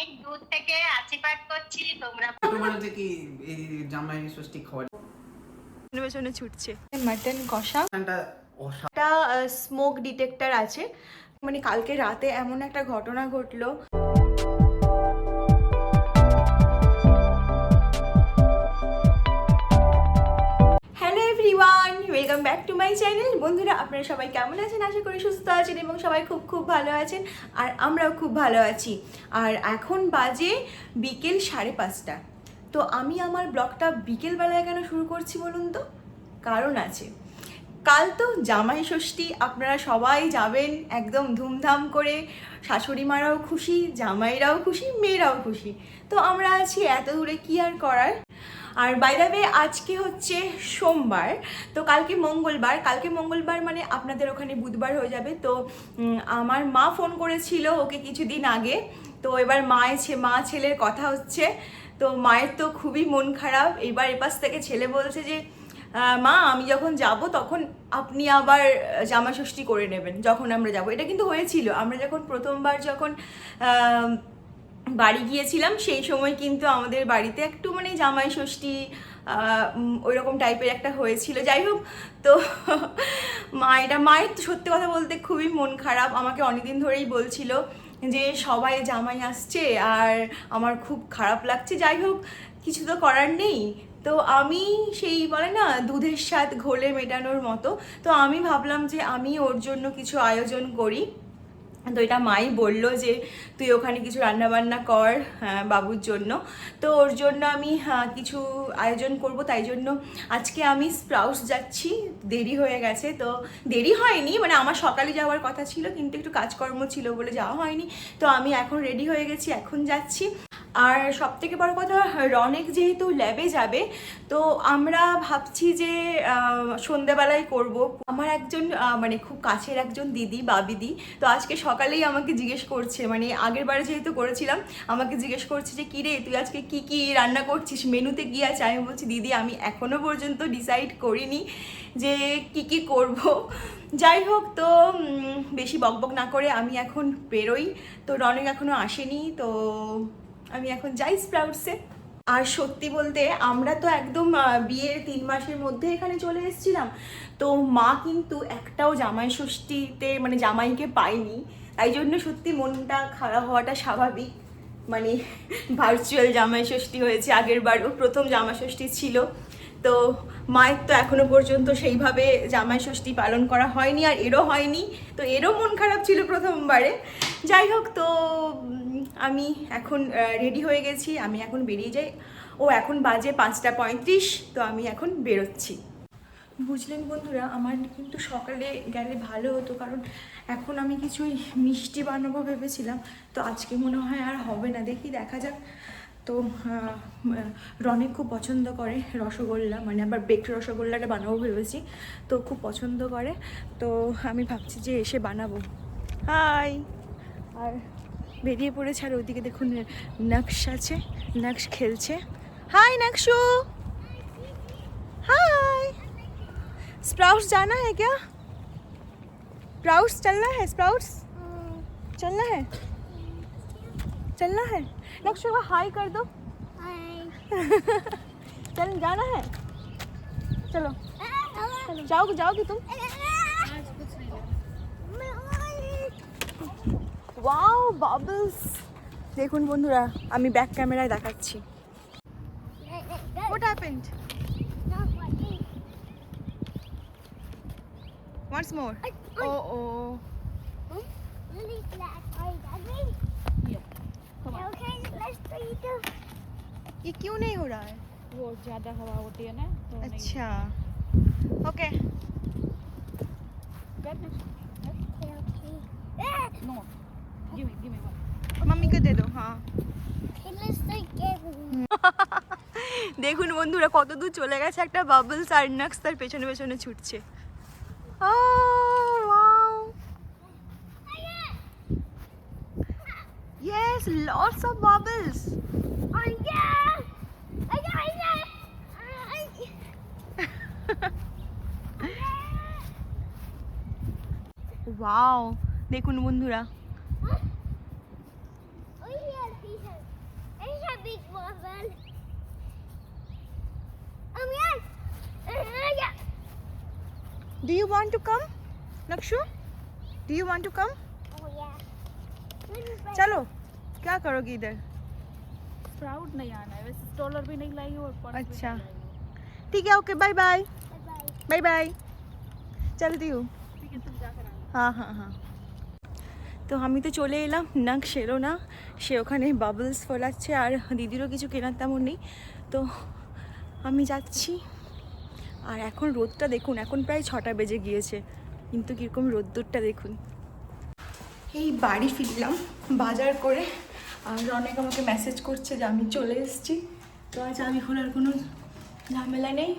অনেক দূর থেকে আশীর্বাদ করছি তোমরা ছোটবেলা কি এই জামাই ষষ্ঠী খাওয়া পেছনে ছুটছে। মাটন কষা। একটা স্মোক ডিটেক্টর আছে। মানে কালকে রাতে এমন একটা ঘটনা ঘটলো welcome back to my channel বন্ধুরা, আপনারা সবাই কেমন আছেন? আশা করি সুস্থ আছেন এবং সবাই খুব খুব ভালো আছেন, আর আমরাও খুব ভালো আছি। আর এখন বাজে বিকেল সাড়ে পাঁচটা। তো আমি আমার ব্লগটা বিকেলবেলায় কেন শুরু করছি বলুন তো? কারণ আছে। কাল তো জামাই ষষ্ঠী, আপনারা সবাই যাবেন একদম ধুমধাম করে। শাশুড়ি মারাও খুশি, জামাইরাও খুশি, মেয়েরাও খুশি। তো আমরা আছি, এত দূরে কি আর করার? আর বাইদাবে আজকে হচ্ছে সোমবার তো কালকে মঙ্গলবার কালকে মঙ্গলবার মানে আপনাদের ওখানে বুধবার হয়ে যাবে তো আমার মা ফোন করেছিল ওকে কিছুদিন আগে তো এবার ছে মা ছেলের কথা হচ্ছে তো মায়ের তো খুবই মন খারাপ এবার এপাশ থেকে ছেলে বলছে যে মা আমি যখন যাব তখন আপনি আবার আহ, জামা ষষ্ঠী করে নেবেন যখন আমরা যাব। এটা কিন্তু হয়েছিল আমরা যখন প্রথমবার যখন বাড়ি গিয়েছিলাম, সেই সময় কিন্তু আমাদের বাড়িতে একটু মানে জামাই ষষ্ঠী ওই রকম টাইপের একটা হয়েছিল। যাই হোক, তো মা, এটা মায়ের সত্যি কথা বলতে খুবই মন খারাপ। আমাকে অনেকদিন ধরেই বলছিল যে, সবাই জামাই আসছে আর আমার খুব খারাপ লাগছে। যাই হোক, কিছু তো করার নেই। তো আমি সেই বলে না, দুধের স্বাদ ঘোলে মেটানোর মতো। তো আমি ভাবলাম যে, আমি ওর জন্য কিছু আয়োজন করি। তো এটা মাই বলল যে তুই ওখানে কিছু রান্নাবান্না কর হ্যাঁ, বাবুর জন্য। তো ওর জন্য আমি হ্যাঁ, কিছু আয়োজন করব তাই জন্য আজকে আমি স্প্রাউস যাচ্ছি। দেরি হয়ে গেছে তো দেরি হয়নি মানে আমার সকালে যাওয়ার কথা ছিল কিন্তু একটু কাজকর্ম ছিল বলে যাওয়া হয়নি। তো আমি এখন রেডি হয়ে গেছি এখন যাচ্ছি। আর সব থেকে বড় কথা রনেক যেহেতু ল্যাবে যাবে তো আমরা ভাবছি যে আহ, সন্ধেবেলায় করব। আমার একজন মানে খুব কাছের একজন দিদি বাবিদি তো আজকে সকালেই আমাকে জিজ্ঞেস করছে মানে আগের বারে যেহেতু করেছিলাম আমাকে জিজ্ঞেস করছে যে কিরে তুই আজকে কি কি রান্না করছিস? মেনুতে কি আছে? আমি বলছি দিদি আমি এখনও পর্যন্ত ডিসাইড করিনি যে কি কি করব। যাই হোক তো বেশি বকবক না করে আমি এখন বেরোই। তো রনেক এখনও আসেনি তো আমি এখন যাই স্প্রাউটসে। আর সত্যি বলতে, আমরা তো একদম বিয়ের তিন মাসের মধ্যে এখানে চলে এসেছিলাম। তো মা কিন্তু একটাও জামাই ষষ্ঠীতে মানে জামাইকে পাইনি তাই জন্য সত্যি মনটা খারাপ হওয়াটা স্বাভাবিক। মানে ভার্চুয়াল জামাই ষষ্ঠী হয়েছে, আগের বারও প্রথম জামাই ষষ্ঠী ছিল। তো মায়ের তো এখনও পর্যন্ত সেইভাবে জামাই ষষ্ঠী পালন করা হয়নি আর এরও হয়নি। তো এরও মন খারাপ ছিল প্রথমবারে। যাই হোক, তো আমি এখন রেডি হয়ে গেছি, আমি এখন বেরিয়ে যাই। ও এখন বাজে পাঁচটা পঁয়ত্রিশ, তো আমি এখন বেরোচ্ছি। বুঝলেন বন্ধুরা, আমার কিন্তু সকালে গেলে ভালো হতো, কারণ এখন আমি কিছুই মিষ্টি বানাবো ভেবেছিলাম। তো আজকে মনে হয় আর হবে না, দেখি দেখা যাক। তো রনেক খুব পছন্দ করে রসগোল্লা মানে আবার বেক রসগোল্লাটা বানাবো ভেবেছি, তো খুব পছন্দ করে। তো আমি ভাবছি যে এসে বানাবো। হাই! আর বেরিয়ে পড়েছে আর ওইদিকে দেখুন নকশ আছে নকশ খেলছে হাই নকশু हाय स्प्राउट्स जाना है क्या स्प्राउट्स चलना है स्प्राउट्स चलना है चलना है लक्ष्य को हाय कर दो चल जाना है चलो चलो जाओगे जाओगे तुम ওয়াও বাবলস দেখুন বন্ধুরা আমি ব্যাক ক্যামেরায় দেখাচ্ছি what happened Once more. Oh oh. ये क्यों नहीं हो रहा है वो ज्यादा हवा होती है ना तो नहीं अच्छा okay Get next. No. Mummy को दे दो हाँ দেখুন বন্ধুরা কত দূর চলে গেছে একটা বাবলস আর নাক্স তার পেছনে পেছনে ছুটছে Oh, wow. Yes, lots of bubbles. Wow. দেখুন বন্ধুরা Do you want to come নকশু do you want to come Oh, yeah. This is my- चलो क्या करोगी इधर स्प्राउट नहीं आना है वैसे स्टॉलर भी नहीं लाई हो और पर्स भी अच्छा। नहीं लाई हो। ठीक है okay bye bye Bye-bye. Bye bye चलती हूँ ठीक है तुम जाकर आना হ্যাঁ হ্যাঁ হ্যাঁ তো আমি তো চলে এলাম নাক সেরো না সে ওখানে বাবলস ফোলাচ্ছে আর দিদিরও কিছু কেনার তেমন নেই তো আমি যাচ্ছি আর এখন রোদটা দেখুন এখন প্রায় ছটা বেজে গিয়েছে। কিন্তু কীরকম রোদ্দুরটা দেখুন। এই বাড়ি ফিরলাম বাজার করে। আর অনেক আমাকে মেসেজ করছে যে আমি চলে এসেছি। তো আজ আমি খোলার কোনো ঝামেলা নেই।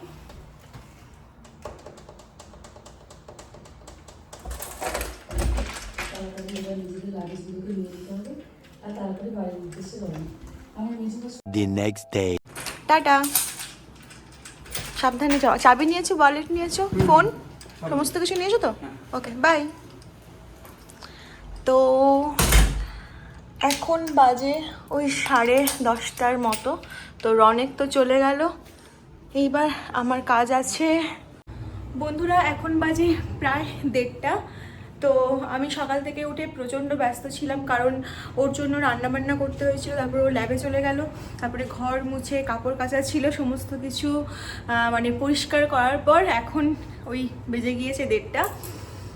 The next day. টাটা। সাবধানে যাও। চাবি নিয়েছো ওয়ালেট নিয়েছো ফোন সমস্ত কিছু নিয়েছো তো? ওকে বাই তো এখন বাজে ওই সাড়ে দশটার মতো। তো রনেক তো চলে গেল। এইবার আমার কাজ আছে। বন্ধুরা এখন বাজে প্রায় দেড়টা। তো আমি সকাল থেকে উঠে প্রচণ্ড ব্যস্ত ছিলাম কারণ ওর জন্য রান্নাবান্না করতে হয়েছিল, তারপরে ও ল্যাবে চলে গেল, তারপরে ঘর মুছে কাপড় কাচা ছিল, সমস্ত কিছু মানে পরিষ্কার করার পর এখন ওই বেজে গিয়েছে দেড়টা।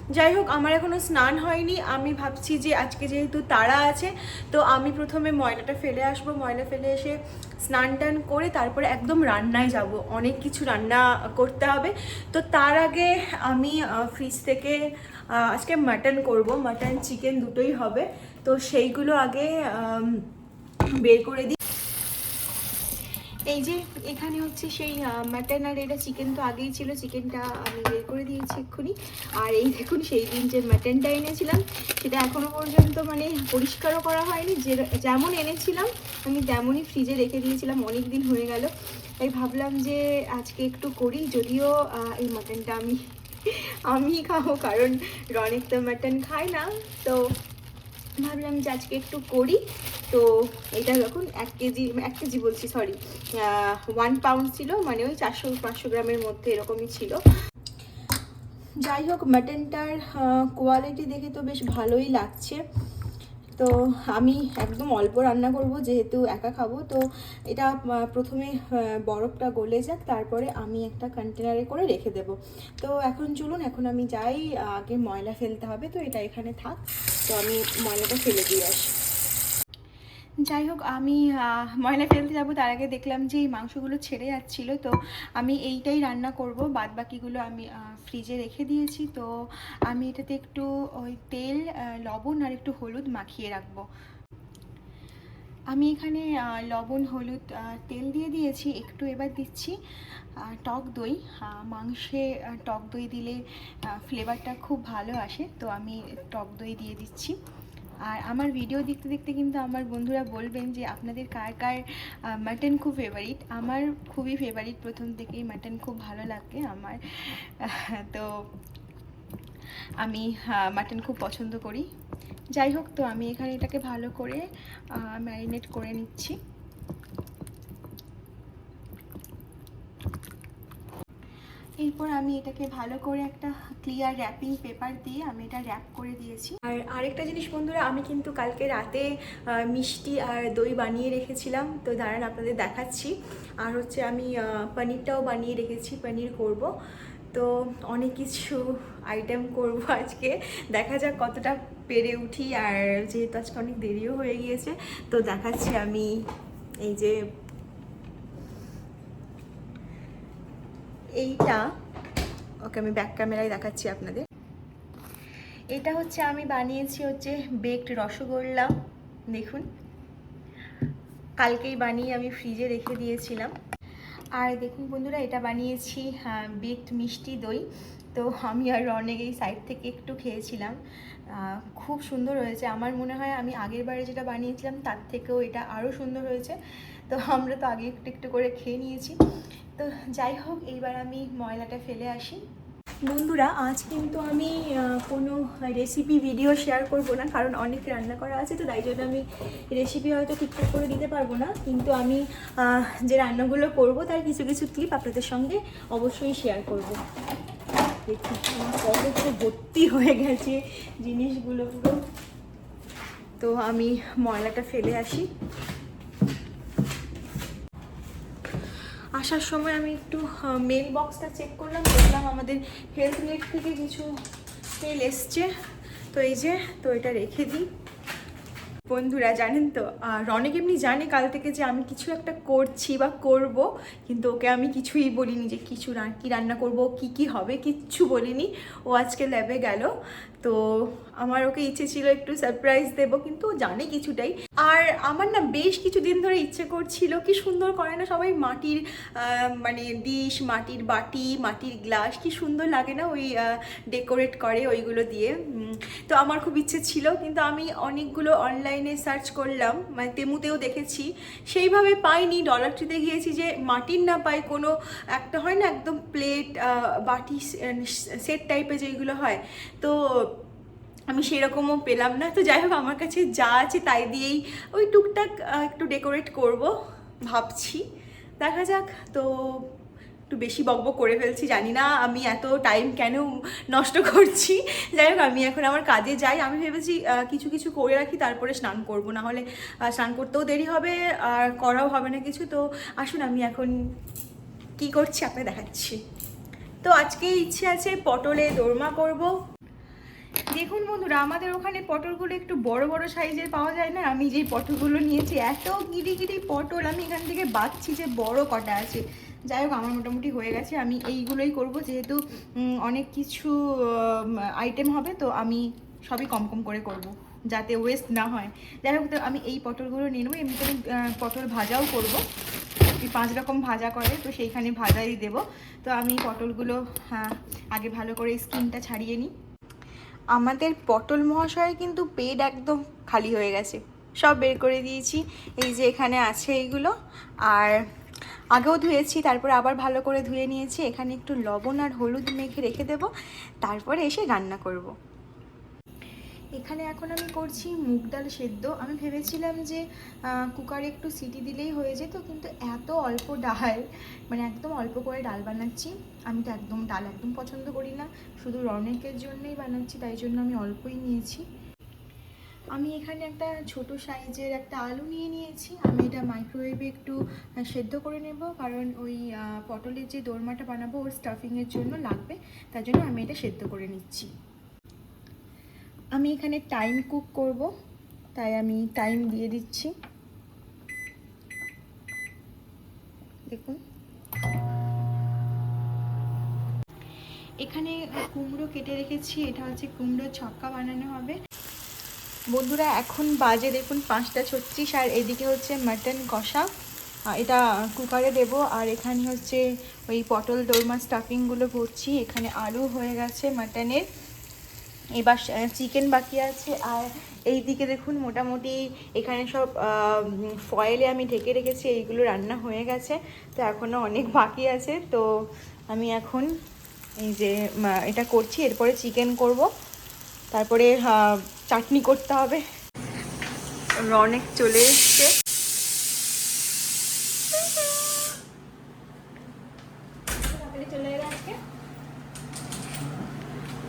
যাই হোক, আমার এখনও স্নান হয়নি। আমি ভাবছি যে আজকে যেহেতু তারা আছে, তো আমি প্রথমে ময়লাটা ফেলে আসব। ময়লা ফেলে এসে স্নান টান করে তারপরে একদম রান্নায় যাব। অনেক কিছু রান্না করতে হবে। তো তার আগে আমি ফ্রিজ থেকে আজকে মাটন করব। মাটন চিকেন দুটোই হবে। তো সেইগুলো আগে বের করে দিই। এই যে এখানে হচ্ছে সেই মাটন আর এটা চিকেন তো আগেই ছিল চিকেনটা আমি বের করে দিয়েছি এক্ষুনি। আর এই দেখুন সেই দিন যে মাটনটা এনেছিলাম, সেটা এখনও পর্যন্ত মানে পরিষ্কারও করা হয়নি। যে, যেমন এনেছিলাম, আমি তেমনই ফ্রিজে রেখে দিয়েছিলাম অনেক দিন হয়ে গেল। তাই ভাবলাম যে আজকে একটু করি, যদিও এই মাটনটা আমি আমি খাব, কারণ রনিক তো মাটন খায় না। তো ভাবলাম যে আজকে একটু করি। তো এটা যখন এক কেজি এক কেজি বলছি সরি ওয়ান পাউন্ড ছিল মানে ওই চারশো, পাঁচশো গ্রামের মধ্যে এরকমই ছিল। যাই হোক মাটনটার কোয়ালিটি দেখে তো বেশ ভালোই লাগছে। তো আমি একদম অল্প রান্না করব, যেহেতু একা খাব। তো এটা প্রথমে বরফটা গলে যাক, তারপরে আমি একটা কন্টেনারে করে রেখে দেব। তো এখন চলুন, এখন আমি যাই আগে ময়লা ফেলতে হবে। তো এটা এখানে থাক। তো আমি ময়লাটা ফেলে দিয়ে আসি। যাই হোক, আমি ময়লা ফেলতে যাব, তার আগে দেখলাম যে এই মাংসগুলো ছেড়ে যাচ্ছিল, তো আমি এইটাই রান্না করব। বাদ বাকিগুলো আমি ফ্রিজে রেখে দিয়েছি, তো আমি এটাতে একটু ওই তেল লবণ আর একটু হলুদ মাখিয়ে রাখব। আমি এখানে লবণ, হলুদ তেল দিয়ে দিয়েছি, একটু এবার দিচ্ছি টক দই। মাংসে টক দই দিলে ফ্লেভারটা খুব ভালো আসে, তো আমি টক দই দিয়ে দিচ্ছি। আর আমার ভিডিও দেখতে দেখতে কিন্তু আমার বন্ধুরা বলবেন যে আপনাদের কার কার মাটন খুব ফেভারিট আমার খুবই ফেভারিট প্রথম থেকেই মাটন খুব ভালো লাগে আমার। তো আমি মাটন খুব পছন্দ করি। যাই হোক, তো আমি এখানে এটাকে ভালো করে ম্যারিনেট করে নিচ্ছি। এরপর আমি এটাকে ভালো করে একটা ক্লিয়ার র্যাপিং পেপার দিয়ে আমি এটা র্যাপ করে দিয়েছি। আর আরেকটা জিনিস বন্ধুরা, আমি কিন্তু কালকে রাতে মিষ্টি আর দই বানিয়ে রেখেছিলাম। তো দাঁড়ান, আপনাদের দেখাচ্ছি। আর হচ্ছে আমি পনিরটাও বানিয়ে রেখেছি, পনির করব। তো অনেক কিছু আইটেম করব আজকে। দেখা যাক কতটা পেরে উঠি। আর যেহেতু আজকে অনেক দেরিও হয়ে গিয়েছে, তো দেখাচ্ছি আমি এই যে এইটা, ওকে, আমি ব্যাক ক্যামেরায় দেখাচ্ছি আপনাদের। এটা হচ্ছে আমি বানিয়েছি হচ্ছে বেকড রসগোল্লা, দেখুন। কালকেই বানিয়ে আমি ফ্রিজে রেখে দিয়েছিলাম। আর দেখুন বন্ধুরা, এটা বানিয়েছি বেকড মিষ্টি দই। তো আমি আর রনেক এই সাইড থেকে একটু খেয়েছিলাম। খুব সুন্দর হয়েছে। আমার মনে হয় আমি আগের বারে যেটা বানিয়েছিলাম, তার থেকেও এটা আরও সুন্দর হয়েছে। তো আমরা তো আগে একটু একটু করে খেয়ে নিয়েছি। তো যাই হোক, এইবার আমি ময়লাটা ফেলে আসি। বন্ধুরা, আজ কিন্তু আমি কোনো রেসিপি ভিডিও শেয়ার করব না, কারণ অনেক রান্না করা আছে, তো তাই জন্য আমি রেসিপি হয়তো ঠিকঠাক করে দিতে পারব না। কিন্তু আমি যে রান্নাগুলো করব, তার কিছু কিছু ক্লিপ আপনাদের সঙ্গে অবশ্যই শেয়ার করব। দেখি আমার কত ভর্তি হয়ে গেছে জিনিসগুলো। পুরো তো আমি ময়লাটা ফেলে আসি। আসার সময় আমি একটু মেল বক্সটা চেক করলাম, দেখলাম আমাদের হেলথ নেট থেকে কিছু মেল এসছে। তো এই যে, তো এটা রেখে দিই। বন্ধুরা, জানেন তো রনেক এমনি জানে কাল থেকে যে আমি কিছু একটা করছি বা করব, কিন্তু ওকে আমি কিছুই বলিনি যে কিছু কি রান্না করব, কি কি হবে, কিচ্ছু বলিনি। ও আজকে ল্যাবে গেল। তো আমার ওকে ইচ্ছে ছিল একটু সারপ্রাইজ দেব, কিন্তু জানে কিছুটাই। আর আমার না বেশ কিছুদিন ধরে ইচ্ছে করছিল, কি সুন্দর করে না সবাই মাটির মানে ডিশ মাটির বাটি, মাটির গ্লাস কি সুন্দর লাগে না ওই ডেকোরেট করে ওইগুলো দিয়ে। তো আমার খুব ইচ্ছে ছিল, কিন্তু আমি অনেকগুলো অনলাইনে সার্চ করলাম মানে তেমুতেও দেখেছি। সেইভাবে পাইনি ডলার ট্রিতে গিয়েছি যে মাটির না পাই, কোনো একটা হয় না একদম প্লেট বাটি সেট টাইপের যেগুলো হয়। তো আমি সেরকমও পেলাম না। তো যাই হোক, আমার কাছে যা আছে তাই দিয়েই ওই টুকটাক একটু ডেকোরেট করব, ভাবছি। দেখা যাক, তো একটু বেশি বকবক করে ফেলছি, জানি না আমি এত টাইম কেন নষ্ট করছি। যাই হোক, আমি এখন আমার কাজে যাই। আমি ভেবেছি কিছু কিছু করে রাখি, তারপরে স্নান করব। না হলে স্নান করতেও দেরি হবে, আর করাও হবে না কিছু। তো আসুন, আমি এখন কি করছি আপনাকে দেখাচ্ছি। তো আজকে ইচ্ছে আছে পটলে দোরমা করব। দেখুন বন্ধুরা আমাদের ওখানে পটলগুলো একটু বড় বড় সাইজের পাওয়া যায় না। আমি যেই পটলগুলো নিয়েছি এত গিরি গিরি পটল আমি এখান থেকে বাঁচছি যে বড় কটা আছে। যাই হোক আমার মোটামুটি হয়ে গেছে। আমি এইগুলোই করব যেহেতু অনেক কিছু আইটেম হবে তো আমি সবই কম কম করে করব যাতে ওয়েস্ট না হয়। যাই হোক তো আমি এই পটলগুলো নিয়ে নেব এমনিতে আমি পটল ভাজাও করব। পাঁচ রকম ভাজা করে তো সেইখানে ভাজাই দেব। তো আমি পটলগুলো হ্যাঁ, আগে ভালো করে স্কিনটা ছাড়িয়ে নিই। আমাদের পটল মহাশয় কিন্তু পেট একদম খালি হয়ে গেছে। সব বের করে দিয়েছি, এই যে এখানে আছে এইগুলো আর আগেও ধুয়েছি, তারপরে আবার ভালো করে ধুয়ে নিয়েছি। এখানে একটু লবণ আর হলুদ মেখে রেখে দেব, তারপরে এসে রান্না করব। এখানে এখন আমি করছি মুগ ডাল সেদ্ধ। আমি ভেবেছিলাম যে কুকারে একটু সিটি দিলেই হয়ে যেত, কিন্তু এত অল্প ডাল মানে একদম অল্প করে ডাল বানাচ্ছি। আমি তো একদম ডাল একদম পছন্দ করি না, শুধু রনেকের জন্যই বানাচ্ছি, তাই জন্য আমি অল্পই নিয়েছি। আমি এখানে একটা ছোট সাইজের একটা আলু নিয়ে নিয়েছি। আমি এটা মাইক্রোওয়েভে একটু সেদ্ধ করে নেব, কারণ ওই পটলের যে দোরমাটা বানাবো, ওর স্টাফিংয়ের জন্য লাগবে, তার জন্য আমি এটা সেদ্ধ করে নিচ্ছি। আমি এখানে টাইম কুক করব, তাই আমি টাইম দিয়ে দিচ্ছি। দেখুন। এখানে কুমড়ো কেটে রেখেছি, এটা হচ্ছে কুমড়ো ছক্কা বানানো হবে। বন্ধুরা, এখন বাজে দেখুন পাঁচটা ছত্রিশ, আর এদিকে হচ্ছে মাটন কষা। এটা কুকারে দেব, আর এখানে হচ্ছে ওই পটল দোরমা স্টাফিংগুলো ভরছি। এখানে আলু হয়ে গেছে মাটনের এবার চিকেন বাকি আছে। আর এই দিকে দেখুন, মোটামুটি এখানে সব ফয়েলে আমি ঢেকে রেখেছি, এইগুলো রান্না হয়ে গেছে। তো এখনও অনেক বাকি আছে। তো আমি এখন এই যে এটা করছি, এরপরে চিকেন করব। তারপরে চাটনি করতে হবে। রনেক চলে এসছে।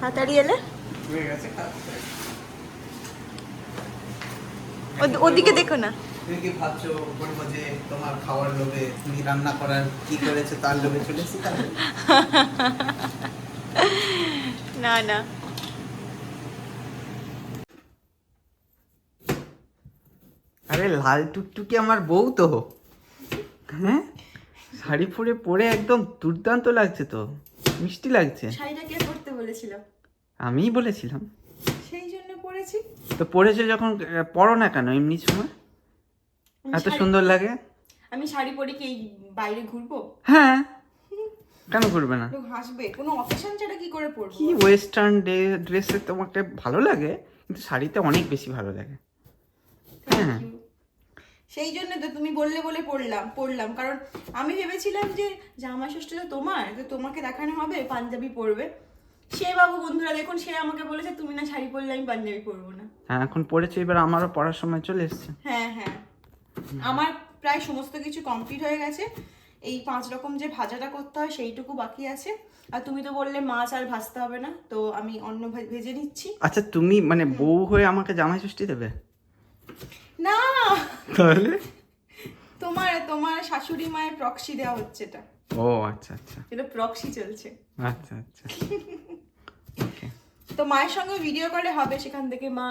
তাড়াতাড়ি এলে? হয়ে গেছে। ওদিকে দেখো না। তুমি কি ভাবছ বলব যে তোমার খাওয়ার লোভে তুমি রান্না করার কি করেছ তার লোভে চলেছি না না। আরে লাল টুকটুকি আমার বউ তো। হ্যাঁ? শাড়ি পরে পরে একদম দুর্দান্ত লাগছে তো। মিষ্টি লাগছে। শাড়িটা কে পরতে বলেছিল? আমিই বলেছিলাম। সেই জন্য পরেছি তো পরেছে যখন পরো না কেন এমনি সময়? এত সুন্দর লাগে। আমি শাড়ি পরে কি এই বাইরে ঘুরবো? হ্যাঁ। কেন করবে না? হাসবে? কোনো অকেশন ছাড়া কি করে পরবো? কি ওয়েস্টার্ন ড্রেসে তোমাকে ভালো লাগে কিন্তু শাড়িতে অনেক বেশি ভালো লাগে। হ্যাঁ। সেই জন্য তো তুমি বললে বলে পড়লাম পড়লাম। কারণ আমি ভেবেছিলাম যে জামা ষষ্ঠী তো তোমার তো তোমাকে দেখানো হবে পাঞ্জাবি পরবে। সে বাবু বন্ধুরা দেখুন সে আমাকে বলেছে তুমি না শাড়ি পরলে আমি পাঞ্জাবি পরবো না। হ্যাঁ এখন পড়েছে এবার আমারও পড়ার সময় চলে এসছে। হ্যাঁ হ্যাঁ। আমার প্রায় সমস্ত কিছু কমপ্লিট হয়ে গেছে। এই পাঁচ রকম যে ভাজাটা করতে হয় সেইটুকু বাকি আছে। আর তুমি তো বললে মাছ আর ভাজতে হবে না তো আমি অন্য ভেজে নিচ্ছি। আচ্ছা তুমি মানে বউ হয়ে আমাকে জামাই ষষ্ঠী দেবে? না! তাহলে? তোমার তোমার শাশুড়ি মায়ের প্রক্সি দেওয়া হচ্ছে এটা। ও আচ্ছা আচ্ছা। এটা প্রক্সি চলছে। আচ্ছা আচ্ছা। তো মায়ের সঙ্গে ভিডিও কলে হবে সেখান থেকে মা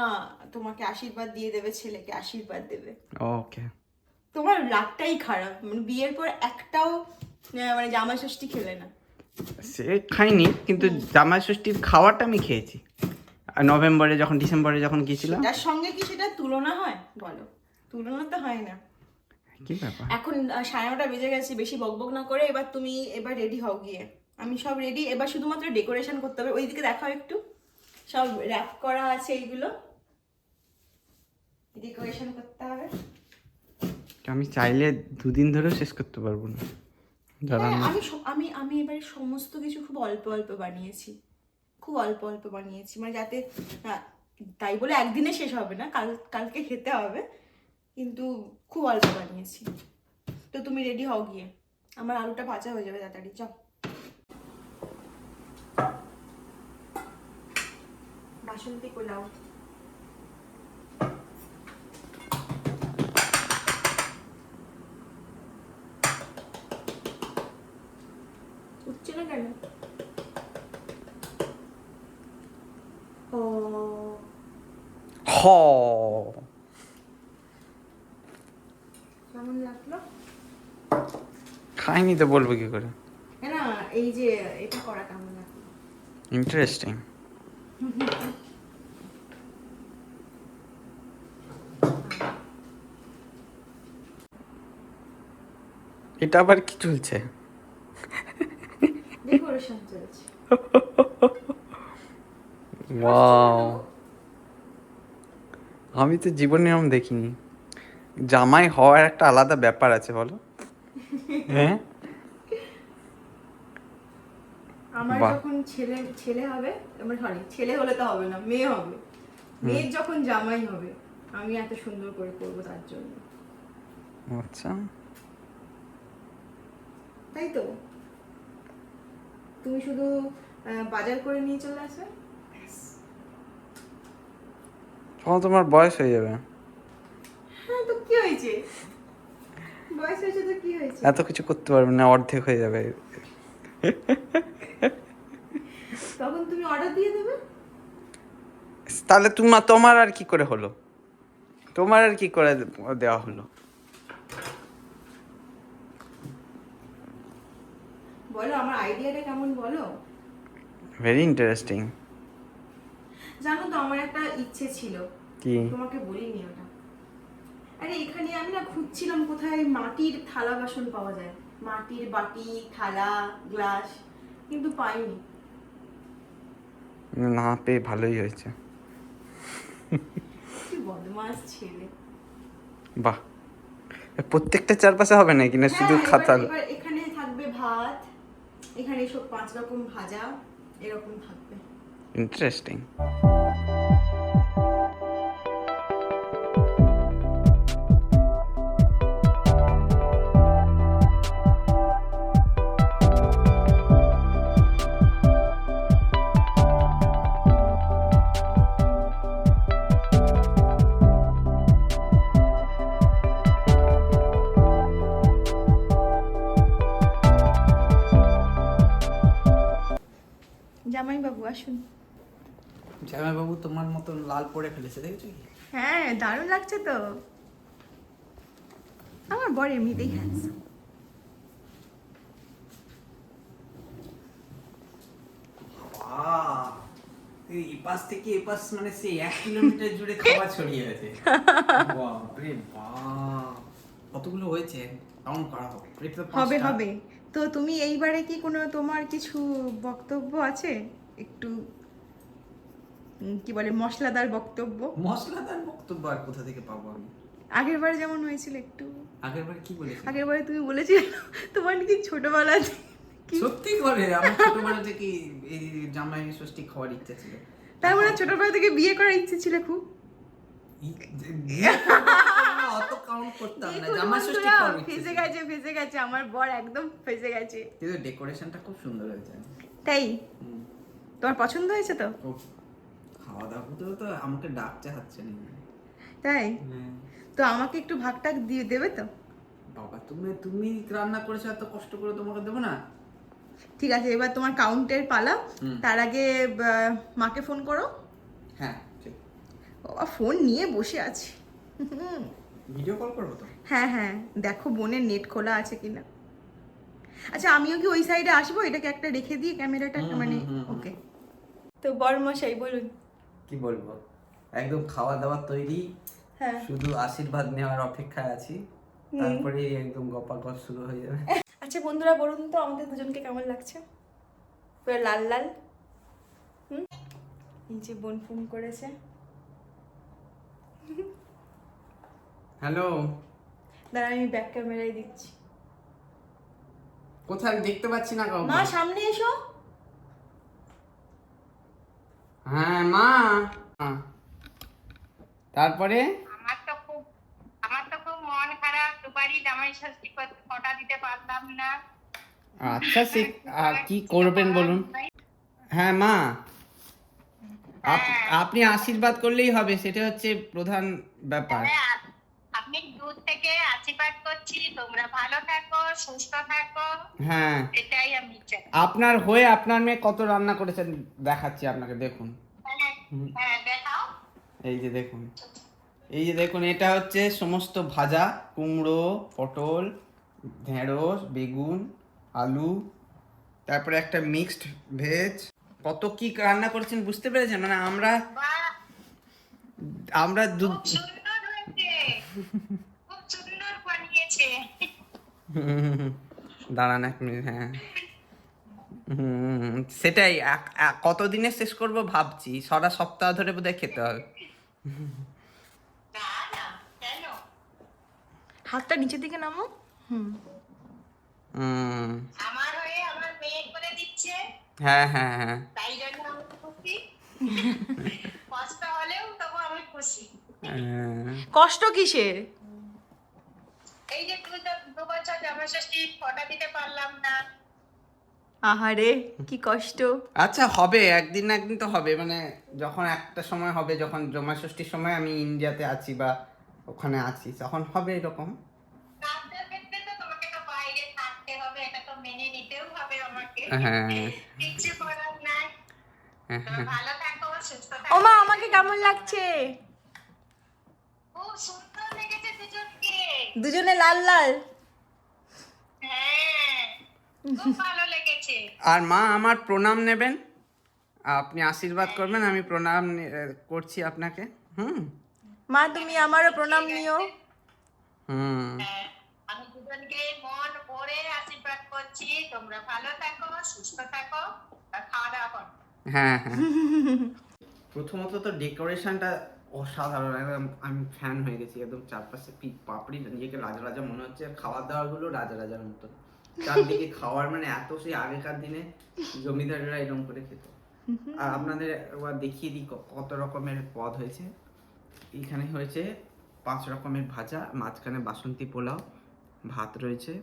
তোমাকে আশীর্বাদ দিয়ে দেবে ছেলেকে আশীর্বাদ দেবে। ওকে তোমার রাগটাই খারাপ। মানে বিয়ের পর একটাও মানে জামাই ষষ্ঠী খেলে না। সে খাইনি কিন্তু জামাই ষষ্ঠীর খাওয়াটা আমি খেয়েছি। নভেম্বরে যখন ডিসেম্বরে যখন গিয়েছিলাম। তার সঙ্গে কি সেটা তুলনা হয়? বলো। তুলনা তো হয় না। এখন সাড়ে নটা বেজে গেছে বেশি বকবক না করে এবার তুমি এবার রেডি হও গিয়ে। আমি সব রেডি এবার শুধুমাত্র ডেকোরেশন করতে হবে। ওইদিকে দেখাও একটু। সব র্যাপ করা আছে এইগুলো। ডেকোরেশন করতে হবে। আমি চাইলে দুদিন ধরেও শেষ করতে পারব না। হ্যাঁ, আমি আমি আমি এবারে সমস্ত কিছু খুব অল্প অল্প বানিয়েছি। খুব অল্প অল্প বানিয়েছি। মানে যাতে তাই বলে একদিনে শেষ হবে না কাল কালকে খেতে হবে। কিন্তু খুব অল্প বানিয়েছি। তো তুমি রেডি হও গিয়ে। আমার আলুটা ভাজা হয়ে যাবে তাড়াতাড়ি, যাও। বাসন্তী পোলাও। উঠছে না কেন? ও। হ কেমন লাগল খাইনি তো বলব কি করে? না এই যে এটা করা কেমন ইন্টারেস্টিং এটা আবার কি চলছে? ডেকোরেশন চলছে। ওয়াও আমি তো জীবনে এরকম দেখিনি। জামাই হওয়ার একটা আলাদা ব্যাপার আছে বলো? হ্যাঁ আমার যখন ছেলে ছেলে হবে আমার সরি ছেলে হলে তো হবে না মেয়ে হবে। মেয়ের যখন জামাই হবে আমি এত সুন্দর করে করব তার জন্য। আচ্ছা। তাই তো? তুমি শুধু বাজার করে নিয়ে চলে আসবে? তখন তোমার বয়স হয়ে যাবে। হ্যাঁ তো কি হয়েছে? বয়স হয়েছে তো কি হয়েছে? এত কিছু করতে পারবে না অর্ধেক হয়ে যাবে। তখন তুমি অর্ডার দিয়ে দেবে? তাহলে তোমার তোমার আর কি করে হলো? তোমার আর কি করে দেওয়া হলো? বলো আমার আইডিয়াটা কেমন বলো? ভেরি ইন্টারেস্টিং জানো তো আমার একটা ইচ্ছে ছিল। কি? তোমাকে বলিনি ওটা। আরে এখানে আমি না খুঁজছিলাম কোথায় মাটির থালা বাসন পাওয়া যায়। মাটির বাটি থালা গ্লাস কিন্তু পাইনি। না পেয়ে ভালোই হয়েছে। কি বদমাস ছেলে। বাহ। প্রত্যেকটা চারপাশে হবে নাকি না শুধু হ্যাঁ, এবার- খাতা? এখানে থাকবে ভাত এখানে সব পাঁচ রকম ভাজা এরকম থাকবে। ইন্টারেস্টিং জামাই বাবু আসুন। জামাইবাবু তোমার মতন লাল পরে ফেলেছে দেখেছ কি? হ্যাঁ দারুণ লাগছে তো। আমার বর এমনিতেই হ্যান্ডসাম এই পাশ থেকে এ পাশ মানে সেই এক কিলোমিটার জুড়ে খাবার ছড়িয়ে আছে বাপরে বাপ! কতগুলো হয়েছে? কাউন্ট করা তো হবে হবে। তো তুমি এইবারে কি কোনো তোমার কিছু বক্তব্য আছে? একটু কি বলে মশলাদার বক্তব্য? মশলাদার বক্তব্য আর কোথা থেকে পাবো আমি? আগের বার যেমন হয়েছিল একটু। আগের বার কি বলেছি আগের বারে তুমি বলেছিলে তোমার নাকি ছোটবেলা সত্যি করে? আমার ছোটবেলা থেকে এই জামাই ষষ্ঠী খাওয়ার ইচ্ছা ছিল। তার মানে ছোটবেলা থেকে বিয়ে করার ইচ্ছে ছিল খুব? কাউন্ট করতাম না জামাই ষষ্ঠী ইচ্ছে ফেসে গেছে ফেসে গেছে আমার বর একদম ফেসে গেছে। কিন্তু ডেকোরেশনটা খুব সুন্দর হয়েছে। তাই? তোমার পছন্দ হয়েছে তো? খাওয়া দাওয়া তো আমাকে ডাকতে হচ্ছে না তাই? তো আমাকে একটু ভাগ টাক দিয়ে দেবে তো? বাবা তুমি তুমি রান্না করেছ এত কষ্ট করে তোমাকে দেবো না? ঠিক আছে এবার তোমার কাউন্টের পালা। তার আগে মাকে ফোন করো। হ্যাঁ বাবা ফোন নিয়ে বসে আছি। হুম। ভিডিও কল করব তো? হ্যাঁ হ্যাঁ। দেখো বোনের নেট খোলা আছে কিনা। আচ্ছা আমিও কি ওই সাইডে আসব? এটাকে একটা রেখে দিয়ে ক্যামেরাটা মানে। ওকে তো বরমশাই বলুন। কি বলব? একদম খাওয়া দাওয়া তৈরি। হ্যাঁ। শুধু আশীর্বাদ নেওয়ার অপেক্ষায় আছি। তারপরে একদম গপাগপ শুরু হয়ে যাবে। আচ্ছা বন্ধুরা বলুন তো আমাদের দুজনকে কেমন লাগছে? পুরো লাল লাল। হুম? এই যে বোন ফোন করেছে। হ্যালো দাঁড়া আমি ব্যাক ক্যামেরায় দিচ্ছি কোথায়? দেখতে পাচ্ছি না কাউকে। মা সামনে এসো। হ্যাঁ মা। হ্যাঁ। তারপরে? আমার তো খুব আমার তো খুব মন খারাপ। দুবারই জামাই ষষ্ঠী কটা দিতে পারলাম না। আচ্ছা সে কি করবেন বলুন? হ্যাঁ মা। আপনি আশীর্বাদ করলেই হবে সেটা হচ্ছে প্রধান ব্যাপার। আপনি দূর থেকে আশীর্বাদ করছি। তোমরা ভালো থাকো সুস্থ থাকো। হ্যাঁ। এটাই আমি চাই। আপনার হয়ে আপনার মেয়ে কত রান্না করেছেন দেখাচ্ছি আপনাকে দেখুন। হ্যাঁ, হ্যাঁ দেখাও। এই যে দেখুন। এই যে দেখুন এটা হচ্ছে সমস্ত ভাজা কুমড়ো পটল ঢেঁড়স বেগুন আলু তারপরে একটা মিক্সড ভেজ। কত কি রান্না করেছেন বুঝতে পেরেছেন? মানে আমরা আমরা দু খুব সুন্দর বানিয়েছে। হুম, দাঁড়ান এক মিনিট হ্যাঁ। হুম, সেটাই কতদিনে শেষ করব ভাবছি সারা সপ্তাহ ধরে বোধহয় খেতে হবে। হাতটা নিচের দিকে নামো। হুম। আমার হয়ে আমার মেয়ে করে দিচ্ছে। হ্যাঁ হ্যাঁ হ্যাঁ। তাই জন্য আমি খুশি। কষ্ট হলেও তবু আমি খুশি। হ্যাঁ। কষ্ট কিসের? এই যে দু বছর জামা ষষ্ঠী ফটা দিতে পারলাম না। আহারে কি কষ্ট। আচ্ছা হবে একদিন না একদিন তো হবে। মানে যখন একটা সময় হবে যখন জমা ষষ্ঠীর সময় আমি ইন্ডিয়াতে আছি বা ওখানে আছি তখন হবে এরকম। কাজের ক্ষেত্রে তো তোমাকে তো বাইরে থাকতে হবে এটা তো মেনে নিতেও হবে আমাকে। হ্যাঁ। হ্যাঁ, তো ভালো থাকো সুস্থ থাকো। ও মা আমাকে কেমন লাগছে? খুব সুন্দর লেগেছে দুজনকে। দুজনে লাল লাল। হ্যাঁ খুব ভালো লেগেছে। আর মা আমার প্রণাম নেবেন। আপনি আশীর্বাদ করবেন আমি প্রণাম করছি আপনাকে। হুম। মা তুমি আমারও প্রণাম নিও। হুম। হ্যাঁ, আমি দুজনকে মন ভরে আশীর্বাদ করছি। তোমরা ভালো থাকো সুস্থ থাকো আর খাওয়া দাওয়া করো। হ্যাঁ হ্যাঁ। প্রথমত তো ডেকোরেশনটা অসাধারণ একদম আমি ফ্যান হয়ে গেছি একদম চারপাশে পাপড়ি নিজেকে রাজা রাজা মনে হচ্ছে দাওয়ারগুলো রাজা রাজার মতো চারদিকে খাওয়ার মানে এত সেই আগেকার দিনে জমিদাররা এরকম করে খেত। আর আপনাদের একবার দেখিয়ে দিই কত রকমের পদ হয়েছে। এখানে হয়েছে পাঁচ রকমের ভাজা মাঝখানে বাসন্তী পোলাও ভাত রয়েছে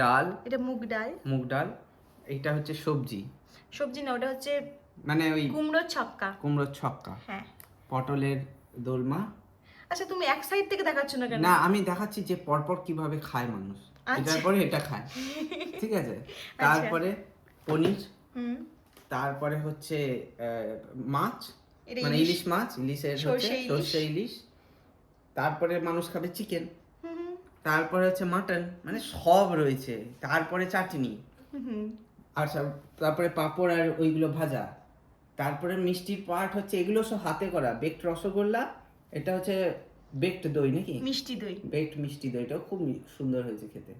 ডাল এটা মুগ ডাল। মুগ ডাল এটা হচ্ছে সবজি। সবজি না ওটা হচ্ছে মানে ওই কুমড়োর ছক্কা। কুমড়োর ছক্কা। হ্যাঁ। পটলের দোলমা। আচ্ছা তুমি এক সাইড থেকে দেখাচ্ছ না কেন? না আমি দেখাচ্ছি যে পরপর কীভাবে খায় মানুষ। আচ্ছা। এটার পরে এটা খায়। ঠিক আছে? তারপরে পনির। তারপরে হচ্ছে মাছ। মানে ইলিশ। মাছ ইলিশের হচ্ছে সর্ষে ইলিশ। তারপরে মানুষ খাবে চিকেন তারপরে হচ্ছে মাটন মানে সব রয়েছে। তারপরে চাটনি। আর সব- তারপরে পাঁপড় আর ওইগুলো ভাজা। তারপরে মিষ্টির পার্ট হচ্ছে এগুলো সব হাতে করা। বেকড রসগোল্লা এটা হচ্ছে বেকড দই নাকি? মিষ্টি দই। বেকড মিষ্টি দইটাও খুব সুন্দর হয়েছে খেতে।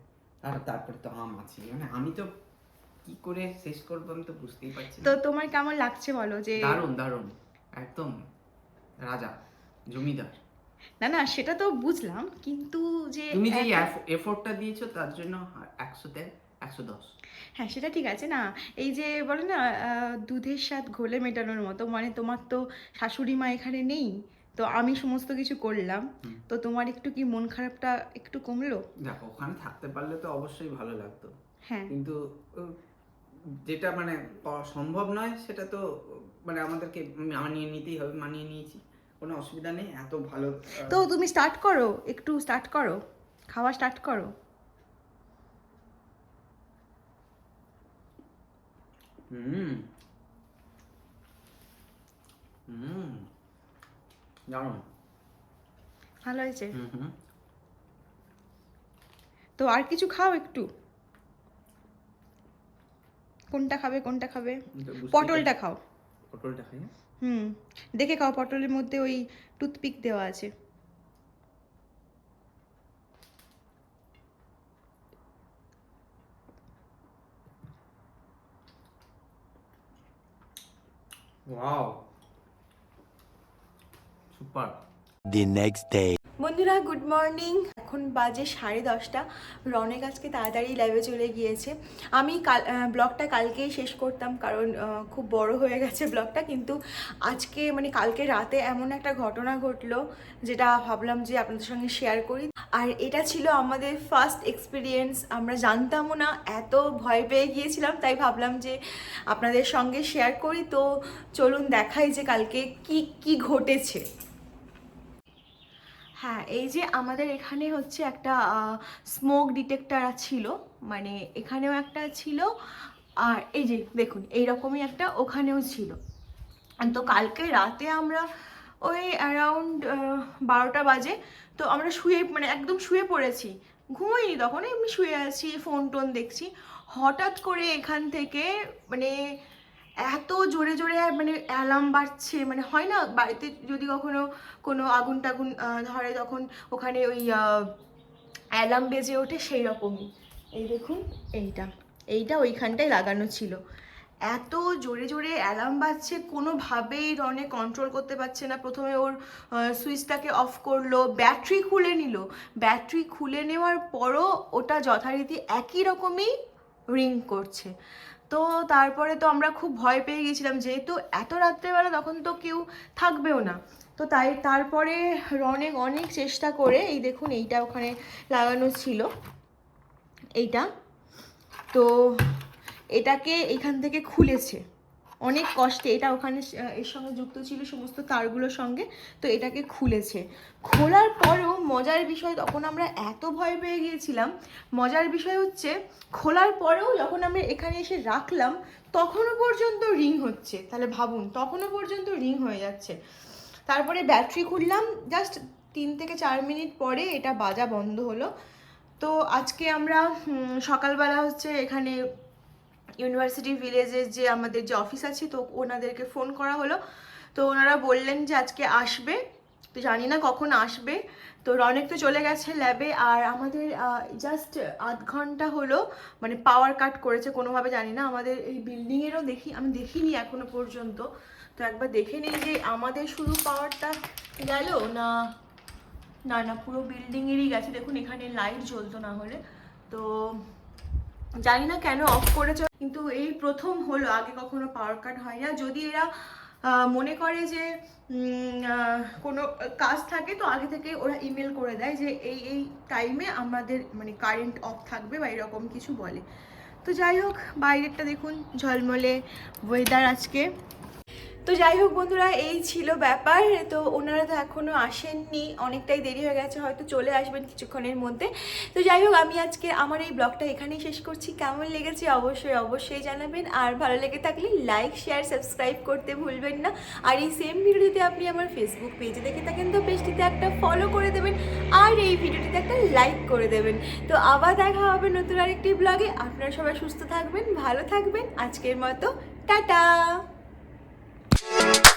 আর তারপরে তো আম আছে। মানে আমি তো কি করে শেষ করব আমি তো বুঝতেই পারছি তো তোমার কেমন লাগছে বলো যে দারুণ দারুণ। একদম রাজা জমিদার। না না সেটা তো বুঝলাম কিন্তু যে তুমি যে এফোর্টটা দিয়েছ তার জন্য একশোতে একশো দশ। হ্যাঁ সেটা ঠিক আছে। না এই যে বলে না দুধের স্বাদ ঘোলে মেটানোর মতো মানে তোমার তো শাশুড়ি মা এখানে নেই তো আমি সমস্ত কিছু করলাম। তো তোমার একটু কি মন খারাপটা একটু কমলো? দেখো ওখানে থাকতে পারলে তো অবশ্যই ভালো লাগতো। হ্যাঁ। কিন্তু যেটা মানে পাওয়া সম্ভব নয় সেটা তো মানে আমাদেরকে মানিয়ে নিতেই হবে মানিয়ে নিয়েছি। কোনো অসুবিধা নেই এত ভালো তো তুমি স্টার্ট করো একটু স্টার্ট করো খাওয়া স্টার্ট করো। হুম হুম দারুণ ভালো হয়েছে? তো আর কিছু খাও একটু? কোনটা খাবে কোনটা খাবে? পটলটা খাও। পটলটা খাই? হুম। দেখে খাও পটলের মধ্যে ওই টুথপিক দেওয়া আছে। Wow. Super. The next day. বন্ধুরা গুড মর্নিং এখন বাজে সাড়ে দশটা। রনেক আজকে তাড়াতাড়ি ল্যাবে চলে গিয়েছে। আমি কাল ব্লগটা কালকেই শেষ করতাম, কারণ খুব বড় হয়ে গেছে ব্লগটা কিন্তু আজকে মানে কালকে রাতে এমন একটা ঘটনা ঘটলো, যেটা ভাবলাম যে আপনাদের সঙ্গে শেয়ার করি। আর এটা ছিল আমাদের ফার্স্ট এক্সপিরিয়েন্স আমরা জানতামও না, এত ভয় পেয়ে গিয়েছিলাম, তাই ভাবলাম যে আপনাদের সঙ্গে শেয়ার করি। তো চলুন দেখাই যে কালকে কি কি ঘটেছে। হ্যাঁ এই যে আমাদের এখানে হচ্ছে একটা স্মোক ডিটেক্টর ছিল মানে এখানেও একটা ছিল, আর এই যে দেখুন, এইরকমই একটা ওখানেও ছিল। তো কালকে রাতে আমরা ওই অ্যারাউন্ড বারোটা বাজে, তো আমরা শুয়ে মানে একদম শুয়ে পড়েছি। ঘুমোইনি তখন, এমনি শুয়ে আছি ফোন টোন দেখছি। হঠাৎ করে এখান থেকে মানে এত জোরে জোরে মানে অ্যালার্ম বাজছে মানে হয় না? বাড়িতে যদি কখনো কোনো আগুন টাগুন ধরে তখন ওখানে ওই অ্যালার্ম বেজে ওঠে সেই রকমই। এই দেখুন, এইটা। এইটা ওইখানটায় লাগানো ছিল। এত জোরে জোরে অ্যালার্ম বাজছে, কোনোভাবেই রনে কন্ট্রোল করতে পারছে না। প্রথমে ওর সুইচটাকে অফ করল ব্যাটারি খুলে নিল। ব্যাটারি খুলে নেওয়ার পরও ওটা যথারীতি একই রকমই রিং করছে। তো তারপরে তো আমরা খুব ভয় পেয়ে গেছিলাম, যেহেতু এত রাত্রেবেলা তখন তো কেউ থাকবেও না। তো তাই তারপরে অনেক অনেক চেষ্টা করে, এই দেখুন এইটা ওখানে লাগানো ছিল, এইটা। তো এটাকে এখান থেকে খুলেছে। অনেক কষ্টে, এটা ওখানে এর সঙ্গে যুক্ত ছিল সমস্ত তারগুলোর সঙ্গে, তো এটাকে খুলেছে। খোলার পরেও মজার বিষয় তখন আমরা এত ভয় পেয়ে গিয়েছিলাম, মজার বিষয় হচ্ছে খোলার পরেও যখন আমরা এখানে এসে রাখলাম, তখনও পর্যন্ত রিং হচ্ছে। তাহলে ভাবুন, তখনও পর্যন্ত রিং হয়ে যাচ্ছে। তারপরে ব্যাটারি খুললাম, জাস্ট তিন থেকে চার মিনিট পরে এটা বাজা বন্ধ হলো। তো আজকে আমরা সকালবেলা হচ্ছে এখানে ইউনিভার্সিটি ভিলেজের যে আমাদের যে অফিস আছে, তো ওনাদেরকে ফোন করা হলো। তো ওনারা বললেন যে আজকে আসবে। তো জানি না কখন আসবে। তো রনেক তো চলে গেছে ল্যাবে আর আমাদের জাস্ট আধ ঘণ্টা হলো মানে পাওয়ার কাট করেছে কোনোভাবে জানি না। আমাদের এই বিল্ডিংয়েরও দেখি, আমি দেখিনি এখনও পর্যন্ত। তো একবার দেখে নিই যে আমাদের শুধু পাওয়ারটা গেল না না না, পুরো বিল্ডিংয়েরই গেছে। দেখুন, এখানে লাইট জ্বলতো না হলে। তো জানি না কেন অফ করেছে, কিন্তু এই প্রথম হলো, আগে কখনো পাওয়ার কাট হয় না যদি এরা মনে করে যে কোনো কাজ থাকে, তো আগে থেকে ওরা ইমেল করে দেয় যে, এই এই টাইমে আমাদের মানে কারেন্ট অফ থাকবে বা এরকম কিছু বলে। তো যাই হোক, বাইরেরটা দেখুন, ঝলমলে ওয়েদার আজকে। তো যাই হোক বন্ধুরা, এই ছিল ব্যাপার। তো ওনারা তো এখনও আসেননি, অনেকটাই দেরি হয়ে গেছে, হয়তো চলে আসবেন কিছুক্ষণের মধ্যে। তো যাই হোক, আমি আজকে আমার এই ব্লগটা এখানেই শেষ করছি। কেমন লেগেছে অবশ্যই অবশ্যই জানাবেন। আর ভালো লেগে থাকলে লাইক, শেয়ার, সাবস্ক্রাইব করতে ভুলবেন না। আর এই সেম ভিডিওটিতে আপনি আমার ফেসবুক পেজে দেখে থাকেন, তো পেজটিতে একটা ফলো করে দেবেন। আর এই ভিডিওটিতে একটা লাইক করে দেবেন। তো আবার দেখা হবে নতুন আরেকটি ব্লগে। আপনারা সবাই সুস্থ থাকবেন, ভালো থাকবেন। আজকের মতো, টাটা! Thank you.